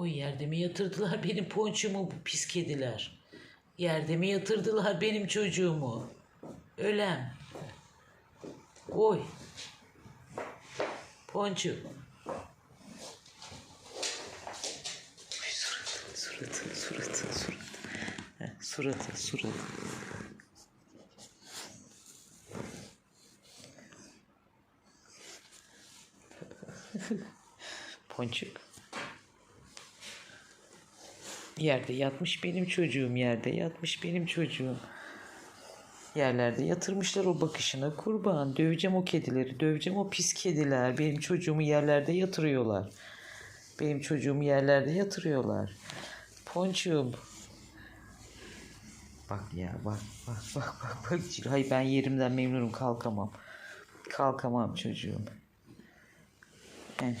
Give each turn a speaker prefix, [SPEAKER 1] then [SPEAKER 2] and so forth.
[SPEAKER 1] O yerde mi yatırdılar benim ponçumu bu pis kediler? Yerde mi yatırdılar benim çocuğumu? Ölem. Oy. Ponçum. Uy, Suratı, suratı, suratı, suratı. Heh, Suratı, suratı. Ponçuk. Yerde yatmış benim çocuğum, yerde yatmış benim çocuğum. Yerlerde yatırmışlar o bakışına kurban. Döveceğim o kedileri, döveceğim o pis kediler. Benim çocuğumu yerlerde yatırıyorlar. Benim çocuğumu yerlerde yatırıyorlar. Ponçum. Bak ya bak bak bak bak bak. Hayır ben yerimden memnunum kalkamam. Kalkamam çocuğum. Heh.